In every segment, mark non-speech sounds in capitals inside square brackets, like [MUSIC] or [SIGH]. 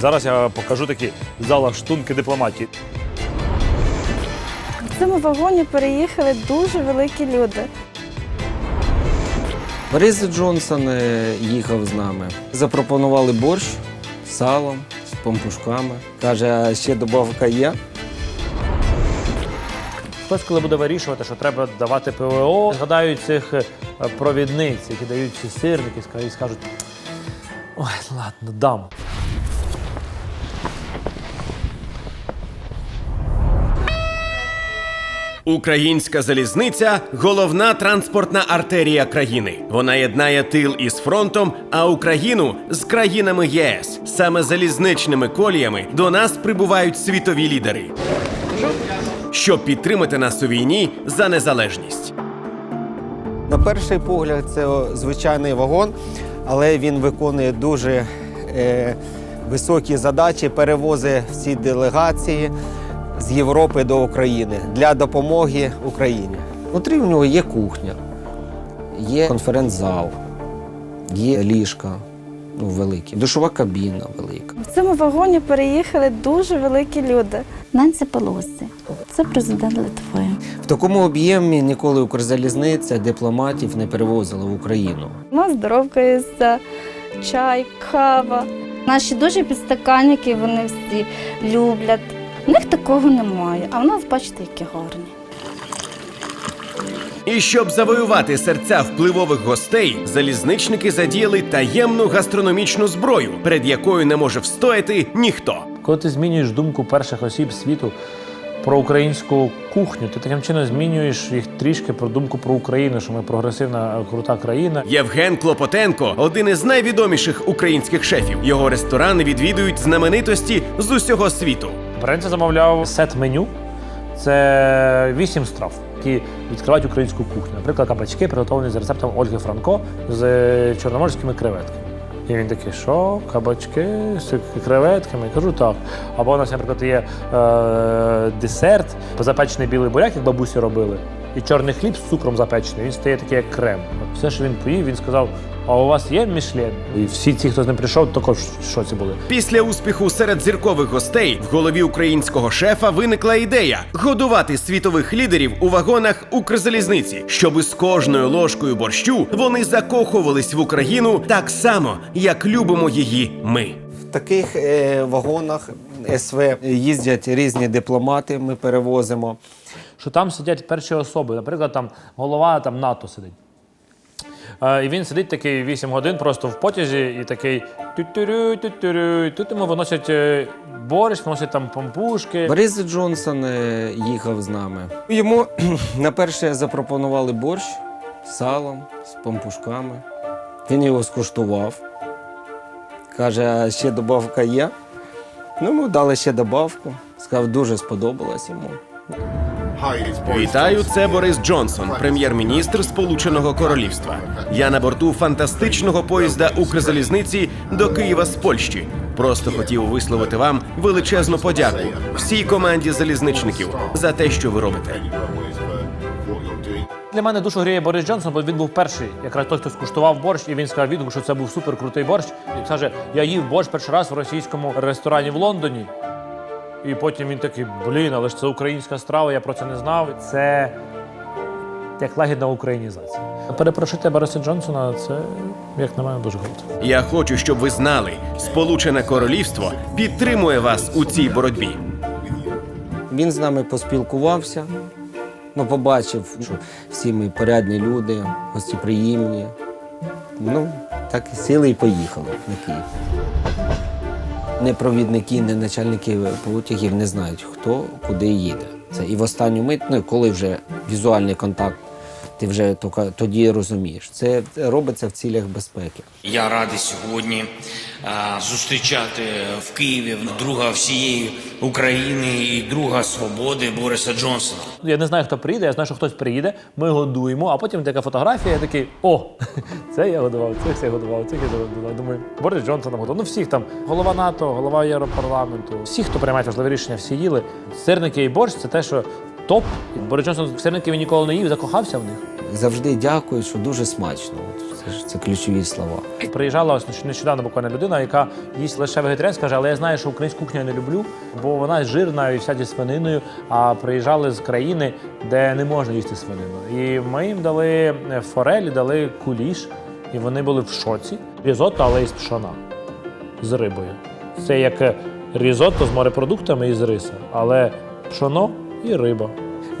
Зараз я покажу такі залаштунки дипломатії. В цьому вагоні переїхали дуже великі люди. Борис Джонсон е, їхав з нами. Запропонували борщ з салом, з пампушками. Каже, а ще добавка є. Хтось, коли буде вирішувати, що треба давати ПВО, згадають цих е, провідниць, які дають ці сирники, і скажуть: ой, ладно, дам. Українська залізниця головна транспортна артерія країни. Вона єднає тил із фронтом, а Україну з країнами ЄС. Саме залізничними коліями до нас прибувають світові лідери, щоб підтримати нас у війні за незалежність. На перший погляд, це звичайний вагон, але він виконує дуже е, високі задачі, перевозить всі делегації з Європи до України для допомоги Україні. Внутрі в нього є кухня, є конференц-зал, є ліжка ну, великі, душова кабіна велика. В цьому вагоні переїхали дуже великі люди. Нансі Пелосі. Це президент Литви. В такому об'ємі ніколи Укрзалізниця дипломатів не перевозила в Україну. У нас здоровкається, чай, кава. Наші дуже підстаканники вони всі люблять. У них такого немає, а в нас, бачите, які гарні. І щоб завоювати серця впливових гостей, залізничники задіяли таємну гастрономічну зброю, перед якою не може встояти ніхто. Коли ти змінюєш думку перших осіб світу про українську кухню, ти таким чином змінюєш їх трішки про думку про Україну, що ми прогресивна крута країна. Євген Клопотенко один із найвідоміших українських шефів. Його ресторани відвідують знаменитості з усього світу. Бренце замовляв сет меню. Це вісім страв, які відкривають українську кухню. Наприклад, кабачки приготовані за рецептом Ольги Франко з чорноморськими креветками. І він такий, що кабачки з креветками? Я кажу так. Або у нас, наприклад, є е, десерт, запечений білий буряк, як бабусі робили, і чорний хліб з цукром запечений. Він стає такий, як крем. От Все, що він поїв, він сказав: а у вас є мішлен? І всі ті, хто з ним прийшов, також в шоці були. Після успіху серед зіркових гостей в голові українського шефа виникла ідея годувати світових лідерів у вагонах Укрзалізниці, щоби з кожною ложкою борщу вони закохувались в Україну так само, як любимо її ми. В таких е, вагонах СВ їздять різні дипломати, ми перевозимо. Що там сидять перші особи. Наприклад, там голова там, НАТО сидить. Е, і він сидить такий 8 годин просто в потязі і такий тютюрю, тютюрю. Тут йому виносять е, борщ, виносять там помпушки. Борис Джонсон е, їхав з нами. Йому [CLEARS THROAT] на перше запропонували борщ з салом, з пампушками. Він його скуштував. Каже, ще добавка є. Ну, йому дали ще добавку. Сказав, дуже сподобалось йому. Вітаю, це Борис Джонсон, прем'єр-міністр Сполученого Королівства. Я на борту фантастичного поїзда Укрзалізниці до Києва з Польщі. Просто хотів висловити вам величезну подяку всій команді залізничників за те, що ви робите. Для мене душу гріє Борис Джонсон, бо він був перший, якраз той, хто скуштував борщ, і він сказав відгук, що це був супер крутий борщ. І каже, я їв борщ перший раз в російському ресторані в Лондоні. І потім він такий, блін, але ж це українська страва, я про це не знав. Це як лагідна українізація. Перепрошити Бориса Джонсона, це, як на мене, дуже круто. Я хочу, щоб ви знали, Сполучене Королівство підтримує вас у цій боротьбі. Він з нами поспілкувався, ну, побачив, що всі ми порядні люди, гостеприємні. Ну, так і сіли і поїхали на Київ. Не провідники, не начальники потягів не знають, хто куди їде. Це і в останню мить, ну, коли вже візуальний контакт, ти вже тока- тоді розумієш. Це робиться в цілях безпеки. Я радий сьогодні а, зустрічати в Києві друга всієї України і друга свободи Бориса Джонсона. Я не знаю, хто приїде, я знаю, що хтось приїде, ми годуємо, а потім така фотографія, я такий, о, [LAUGHS] це я годував, це я годував, це я годував. Думаю, Борис Джонсон годував. Ну всіх там, голова НАТО, голова Європарламенту, всі, хто приймає важливі рішення, всі їли. Сирники і борщ це те, що топ. Борис Джонсон сирники він ніколи не їв, закохався в них. Завжди дякую, що дуже смачно. Це кажу, це ключові слова. Приїжджала ось нещодавно буквально людина, яка їсть лише вегетаріанську, каже, але я знаю, що українську кухню я не люблю, бо вона жирна і вся зі свининою. А приїжджали з країни, де не можна їсти свинину. І ми їм дали форель, дали куліш, і вони були в шоці. Різотто, але із пшона з рибою. Це як різотто з морепродуктами і з риса, але пшоно і риба.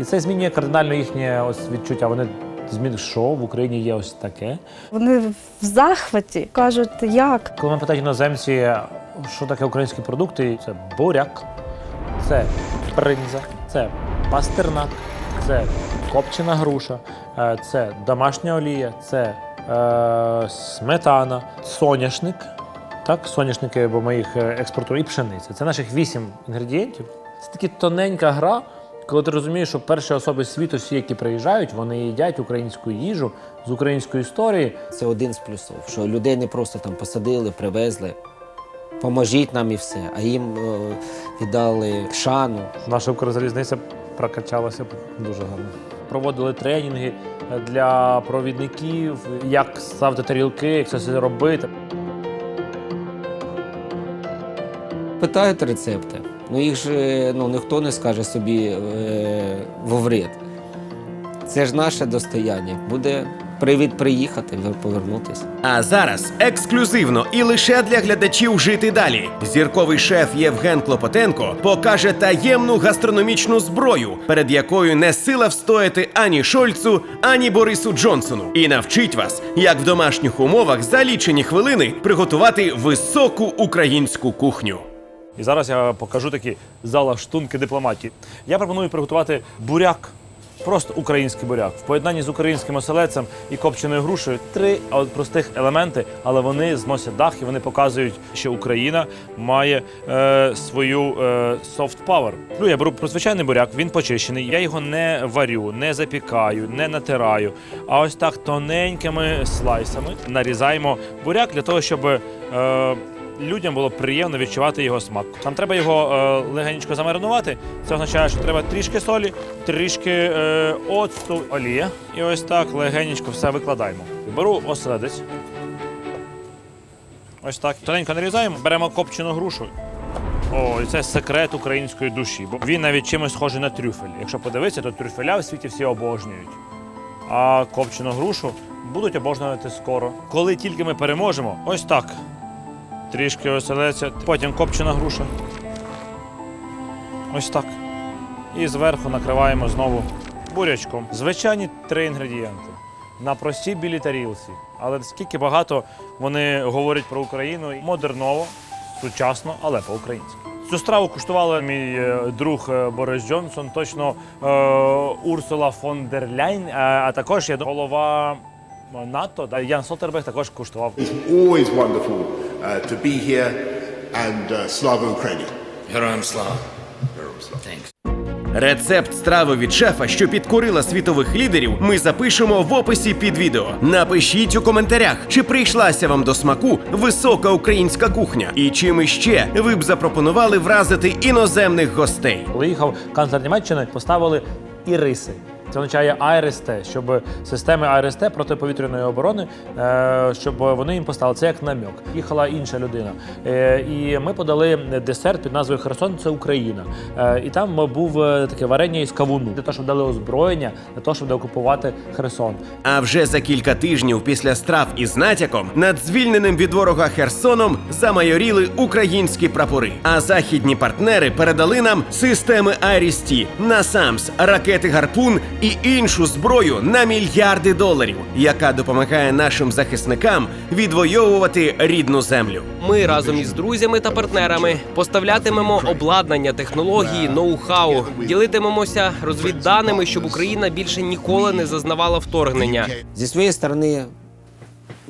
І це змінює кардинально їхнє ось відчуття. Вони змінюють, що в Україні є ось таке. Вони в захваті кажуть, як Коли ми питають іноземці, що таке українські продукти, це буряк, це бринза, це пастернак, це копчена груша, е, це домашня олія, це е, сметана, соняшник. Так, соняшники, бо ми їх е, експортуємо, і пшениця. Це наших вісім інгредієнтів. Це така тоненька гра, коли ти розумієш, що перші особи світу, всі, які приїжджають, вони їдять українську їжу з української історії. Це один з плюсів, що людей не просто там посадили, привезли. Поможіть нам і все, а їм е, віддали шану. Наша Укрзалізниця прокачалася дуже гарно. Проводили тренінги для провідників, як ставити тарілки, як це все робити. Питають рецепти. Ну їх же ну, ніхто не скаже собі е, в вред. Це ж наше достояння. Буде привід приїхати, повернутися. А зараз ексклюзивно і лише для глядачів жити далі. Зірковий шеф Євген Клопотенко покаже таємну гастрономічну зброю, перед якою не сила встояти ані Шольцу, ані Борису Джонсону, і навчить вас, як в домашніх умовах за лічені хвилини приготувати високу українську кухню. І зараз я покажу такі залаштунки дипломатії. Я пропоную приготувати буряк. Просто український буряк в поєднанні з українським оселедцем і копченою грушею три простих елементи, але вони зносять дах і вони показують, що Україна має е, свою е, power. Ну, я беру звичайний буряк, він почищений. Я його не варю, не запікаю, не натираю. А ось так тоненькими слайсами нарізаємо буряк для того, щоб. Е, людям було приємно відчувати його смак. Нам треба його е, легенько замаринувати. Це означає, що треба трішки солі, трішки е, оцту, олія. І ось так легенько все викладаємо. Беру оселедець. Ось так. Тоненько нарізаємо, беремо копчену грушу. О, і це секрет української душі. Бо він навіть чимось схожий на трюфель. Якщо подивитися, то трюфеля в світі всі обожнюють. А копчену грушу будуть обожнювати скоро. Коли тільки ми переможемо, ось так. Трішки оселеця, потім копчена груша. Ось так. І зверху накриваємо знову бурячком. Звичайні три інгредієнти. На простій білій тарілці. Але скільки багато вони говорять про Україну модерново, сучасно, але по-українськи. Цю страву куштували мій е, друг е, Борис Джонсон, точно е, Урсула фон дер Ляйн, е, а також є голова НАТО, Ян Сотербег також куштував. It's always wonderful uh, to be here and uh, Slava Ukraini. Героям слава. Very much. Thanks. Рецепт страви від шефа, що підкорила світових лідерів, ми запишемо в описі під відео. Напишіть у коментарях, чи прийшлася вам до смаку висока українська кухня, і чим іще ви б запропонували вразити іноземних гостей. Коли їхав канцлер Німеччини, поставили іриси. Це означає АРСТ, щоб системи АРСТ протиповітряної оборони, е, щоб вони їм поставили. Це як намек. Їхала інша людина. Е, І ми подали десерт під назвою Херсон це Україна. Е, І там був таке варення із кавуну для того, щоб дали озброєння, для того, щоб деокупувати Херсон. А вже за кілька тижнів після страв із натяком над звільненим від ворога Херсоном замайоріли українські прапори. А західні партнери передали нам системи Айрісті, Насамс, ракети Гарпун і іншу зброю на мільярди доларів, яка допомагає нашим захисникам відвоювати рідну землю. Ми разом із друзями та партнерами поставлятимемо обладнання, технології, ноу-хау, ділитимемося розвідданими, щоб Україна більше ніколи не зазнавала вторгнення. Зі своєї сторони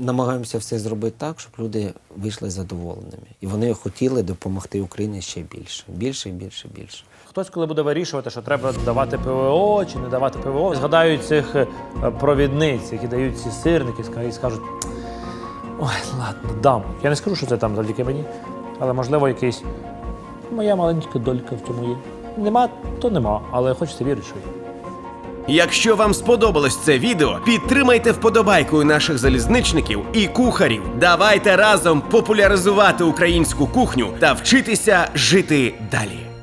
намагаємося все зробити так, щоб люди вийшли задоволеними. І вони хотіли допомогти Україні ще більше. Більше, більше, більше. Хтось, коли буде вирішувати, що треба давати ПВО чи не давати ПВО, згадають цих е, провідниць, які дають ці сирники, і скажуть: ой, ладно, дам. Я не скажу, що це там завдяки мені, але можливо якийсь моя маленька долька в цьому є. Нема, то нема, але хочеться вірити, що є. Якщо вам сподобалось це відео, підтримайте вподобайкою наших залізничників і кухарів. Давайте разом популяризувати українську кухню та вчитися жити далі.